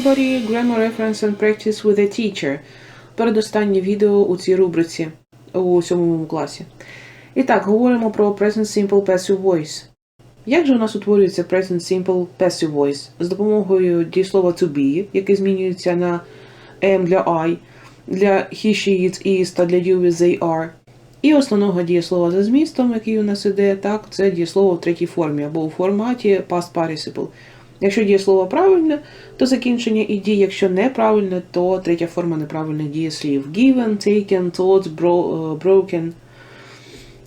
everybody! Grammar reference and practice with a teacher. Передостаннє відео у цій рубриці у сьомому класі. І так, говоримо про Present Simple Passive Voice. Як же у нас утворюється Present Simple Passive Voice? З допомогою дієслова to be, яке змінюється на am для I, для he, she, it, is та для you with they are. І основного дієслова за змістом, який у нас іде, так, це дієслово в третій формі або у форматі past participle. Якщо дієслово правильне, то закінчення і дій, якщо неправильне, то третя форма неправильних дієслів. Given, taken, taught, е, broken.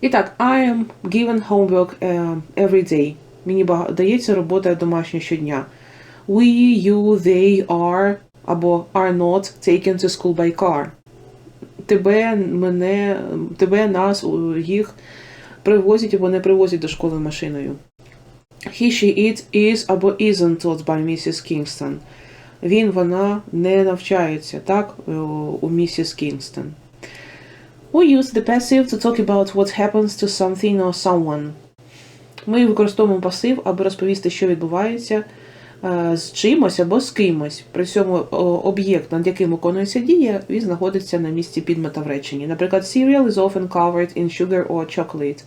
І так, I am given homework е, every day. Мені дається робота домашня щодня. We, you, they are або are not taken to school by car. Тебе, мене, тебе, нас, їх привозять або не привозять до школи машиною. He, she, it, is або isn't taught by Mrs. Kingston. Він, вона не навчається, так, у у місіс Кінгстон. We use the passive to talk about what happens to something or someone. Ми використовуємо пасив, аби розповісти, що відбувається е, з чимось або з кимось. При цьому об'єкт, над яким виконується дія, він знаходиться на місці підмета в реченні. Наприклад, cereal is often covered in sugar or chocolate.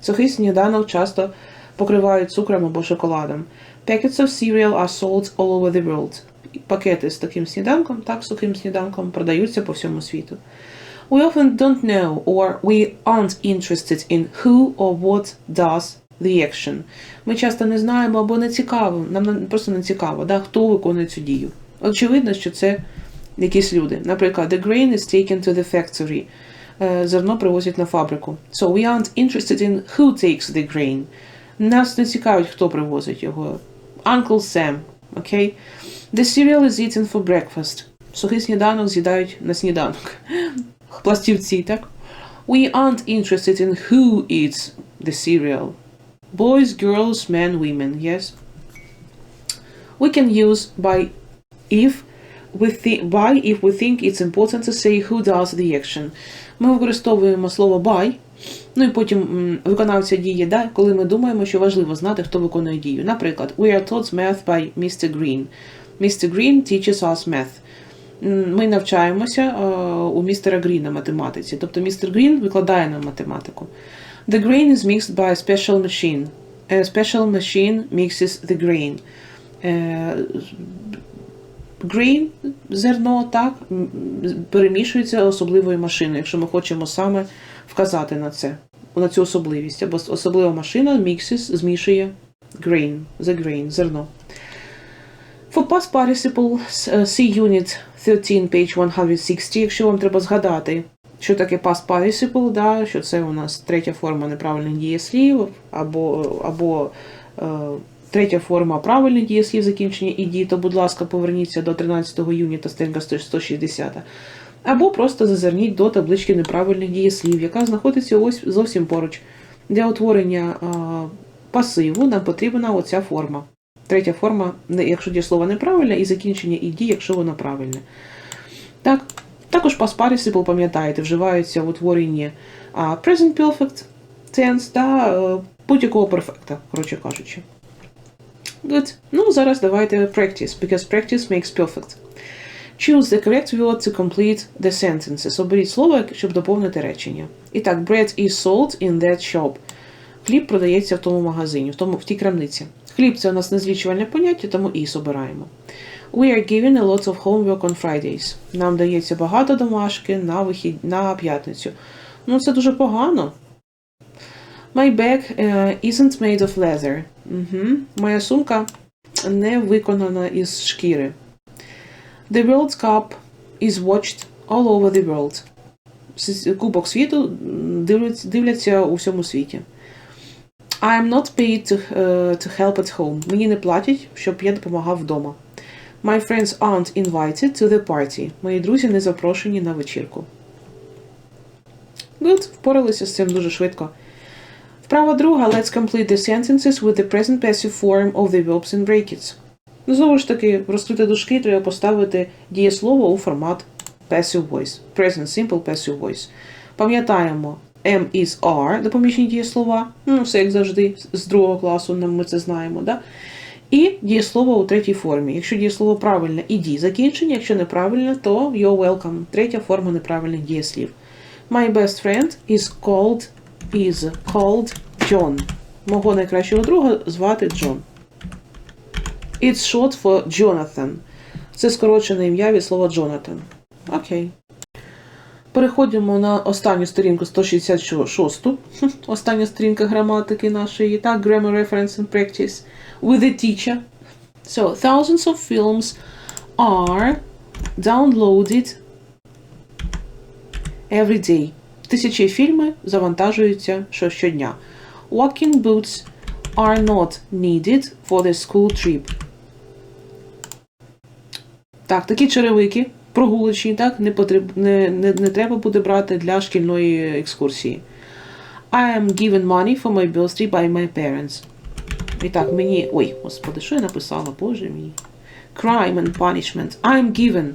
Сухий сніданок часто покривають цукром або шоколадом. Packets of cereal are sold all over the world. Пакети з таким сніданком, так, сухим сніданком, продаються по всьому світу. We often don't know or we aren't interested in who or what does the action. Ми часто не знаємо або не цікаво, нам просто не цікаво, да, хто виконує цю дію. Очевидно, що це якісь люди. Наприклад, the grain is taken to the factory. Е, Зерно привозять на фабрику. So we aren't interested in who takes the grain. Нас не цікавить, хто привозить його. Uncle Sam. Окей? The cereal is eaten for breakfast. Сухий сніданок з'їдають на сніданок. Пластівці, так? We aren't interested in who eats the cereal. Boys, girls, men, women, yes? We can use by if we think by if we think it's important to say who does the action. Ми використовуємо слово by, Ну і потім виконавця дії, да, коли ми думаємо, що важливо знати, хто виконує дію. Наприклад, we are taught math by Mr. Green. Mr. Green teaches us math. Ми навчаємося е, у містера Гріна математиці. Тобто містер Грін викладає нам математику. The grain is mixed by a special machine. A special machine mixes the grain. Е, Grain, зерно, так, перемішується особливою машиною, якщо ми хочемо саме вказати на це, на цю особливість. Або особлива машина mixes, змішує grain, the grain, зерно. For past participle, see unit 13, page 160, якщо вам треба згадати, що таке past participle, да, що це у нас третя форма неправильних дієслів, або, або е, третя форма правильних дієслів закінчення іді, то, будь ласка, поверніться до 13 юніта сторінка 160. Або просто зазирніть до таблички неправильних дієслів, яка знаходиться ось зовсім поруч. Для утворення е, пасиву нам потрібна оця форма. Третя форма, якщо дієслово неправильне, і закінчення і дій, якщо воно правильне. Так, також past participle, пам'ятаєте, вживаються в утворенні а, present perfect tense та е, будь-якого перфекта, коротше кажучи. Good. Ну, зараз давайте practice, because practice makes perfect. Choose the correct word to complete the sentences. Оберіть слово, щоб доповнити речення. І так, bread is sold in that shop. Хліб продається в тому магазині, в, тому, в тій крамниці. Хліб це у нас незлічувальне поняття, тому і обираємо. We are given a lot of homework on Fridays. Нам дається багато домашки на вихід на п'ятницю. Ну, це дуже погано. My bag е, isn't made of leather. Угу. Моя сумка не виконана із шкіри. The World Cup is watched all over the world. Кубок світу дивляться, у всьому світі. I am not paid to, е, to help at home. Мені не платять, щоб я допомагав вдома. My friends aren't invited to the party. Мої друзі не запрошені на вечірку. Good, впоралися з цим дуже швидко. Вправа друга. Let's complete the sentences with the present passive form of the verbs in brackets. Ну, Знову ж таки, розкрити дужки треба поставити дієслово у формат passive voice. Present simple passive voice. Пам'ятаємо, am is are, допоміжні дієслова. Ну, все як завжди, з другого класу ми це знаємо. Да? І дієслово у третій формі. Якщо дієслово правильне, іді закінчення, якщо неправильне, то you're welcome. Третя форма неправильних дієслів. My best friend is called is called John. Мого найкращого друга звати Джон. It's short for Jonathan. Це скорочене ім'я від слова Джонатан. Окей. Переходимо на останню сторінку 166. Хм, Остання сторінка граматики нашої. Так, Grammar Reference and Practice. With a teacher. So, thousands of films are downloaded every day. Тисячі фільми завантажуються що щодня. Walking boots are not needed for the school trip. Так, такі черевики прогулочні, так, не, потріб, не, не, не треба буде брати для шкільної екскурсії. I am given money for my birthday by my parents. І так, мені. Ой, господи, що я написала? Боже мій. Crime and punishment. I am given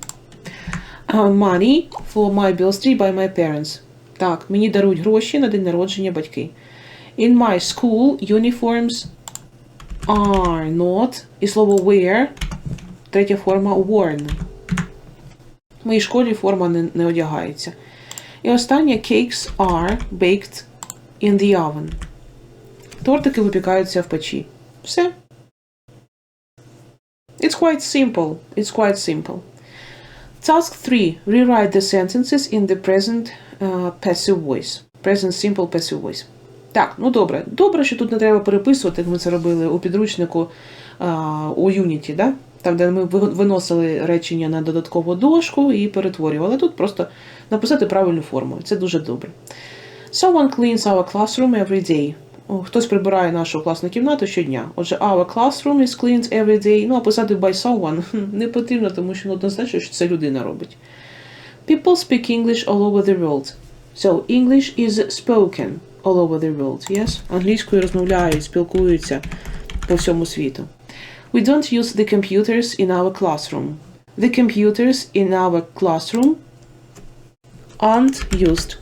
uh, money for my birthday by my parents. Так, мені дарують гроші на день народження батьки. In my school, uniforms are not. І слово wear. Третя форма worn. В моїй школі форма не, не одягається. І останнє cakes are baked in the oven. Тортики випікаються в печі. Все. It's quite simple. It's quite simple. Task 3. Rewrite the sentences in the present passive voice. Present simple passive voice. Так, ну добре. Добре, що тут не треба переписувати, як ми це робили у підручнику у Unity, да? там, де ми виносили речення на додаткову дошку і перетворювали. Тут просто написати правильну форму. Це дуже добре. Someone cleans our classroom every day. Хтось прибирає нашу класну кімнату щодня. Отже, our classroom is cleaned every day. Ну, а писати by someone не потрібно, тому що ну, однозначно, що це людина робить. People speak English all over the world. So, English is spoken all over the world. Yes? Англійською розмовляють, спілкуються по всьому світу. We don't use the computers in our classroom. The computers in our classroom aren't used.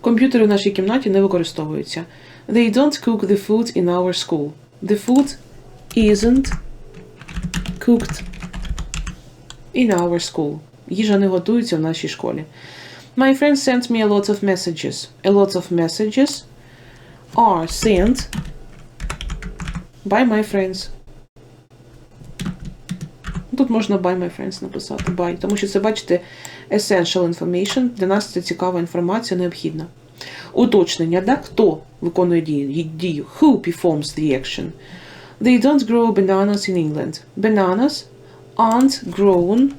Комп'ютери в нашій кімнаті не використовуються. They don't cook the food in our school. The food isn't cooked in our school. Їжа не готується в нашій школі. My friend sent me a lot of messages. A lot of messages are sent by my friends. Тут можна by my friends написати by, тому що це, бачите, essential information. Для нас це цікава інформація, необхідна. Уточнення, да? Хто виконує дію? Who performs the action? They don't grow bananas in England. Bananas aren't grown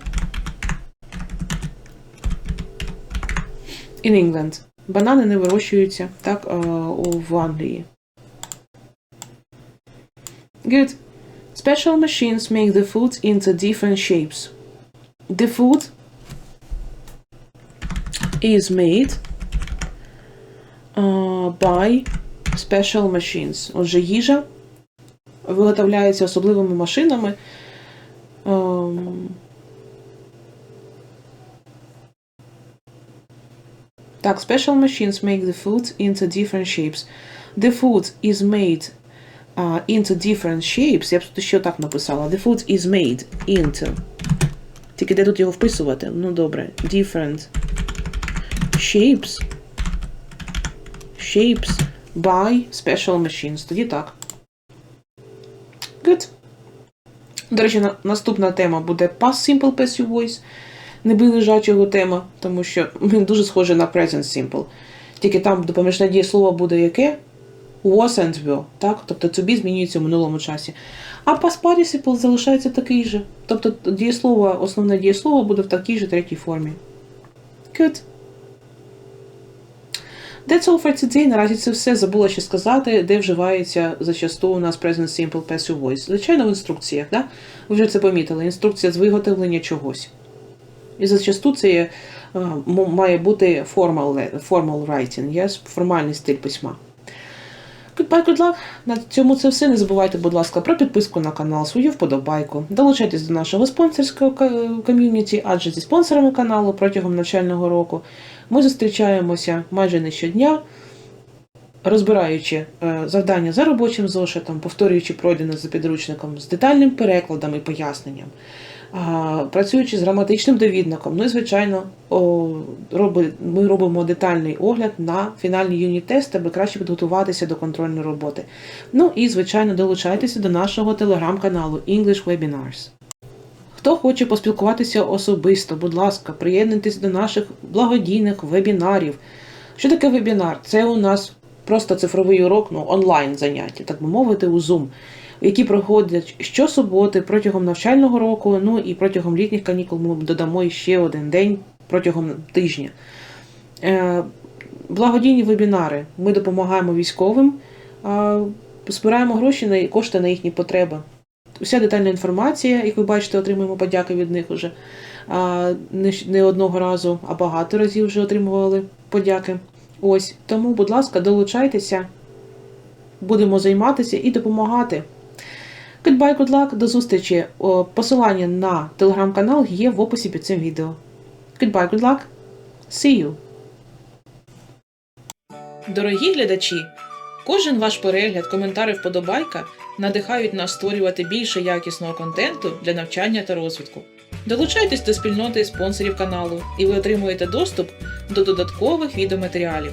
in England. Банани не вирощуються так, е, у- в Англії. Good. Special machines make the food into different shapes. The food is made uh, by special machines. Отже, їжа виготовляється особливими машинами. Так, special machines make the food into different shapes. The food is made uh, into different shapes. Я б тут ще так написала. The food is made into. Тільки де тут його вписувати? Ну добре. Different shapes. Shapes by special machines. Тоді так. Good. До речі, наступна тема буде Past Simple Passive Voice. Не тема, тому що він дуже схожий на Present Simple. Тільки там допоміжне дієслово буде яке? Was and were, так? Тобто to змінюється в минулому часі. А past participle залишається такий же. Тобто дієслово, основне дієслово буде в такій же третій формі. Good. That's all for today. Наразі це все забула ще сказати, де вживається зачасту у нас Present Simple Passive Voice. Звичайно, в інструкціях, да? Ви вже це помітили. Інструкція з виготовлення чогось. І зачасту це є, е, має бути formal, formal writing, yes? формальний стиль письма. Goodbye, good luck. На цьому це все. Не забувайте, будь ласка, про підписку на канал, свою вподобайку. Долучайтесь до нашого спонсорського ком'юніті, адже зі спонсорами каналу протягом навчального року ми зустрічаємося майже не щодня. розбираючи е, завдання за робочим зошитом, повторюючи пройдене за підручником, з детальним перекладом і поясненням, працюючи з граматичним довідником. Ну і, звичайно, ми робимо детальний огляд на фінальні юніт-тести, аби краще підготуватися до контрольної роботи. Ну і, звичайно, долучайтеся до нашого телеграм-каналу English Webinars. Хто хоче поспілкуватися особисто, будь ласка, приєднуйтесь до наших благодійних вебінарів. Що таке вебінар? Це у нас просто цифровий урок, ну онлайн заняття, так би мовити, у Zoom, які проходять щосуботи протягом навчального року, ну і протягом літніх канікул ми додамо ще один день протягом тижня. Е, Благодійні вебінари. Ми допомагаємо військовим, збираємо гроші на кошти на їхні потреби. Вся детальна інформація, як ви бачите, отримуємо подяки від них уже не одного разу, а багато разів вже отримували подяки. Ось тому, будь ласка, долучайтеся, будемо займатися і допомагати. Goodbye, good luck, до зустрічі. Посилання на телеграм-канал є в описі під цим відео. Goodbye, good luck. See you. Дорогі глядачі, кожен ваш перегляд, коментар і вподобайка надихають нас створювати більше якісного контенту для навчання та розвитку. Долучайтесь до спільноти спонсорів каналу, і ви отримуєте доступ до додаткових відеоматеріалів.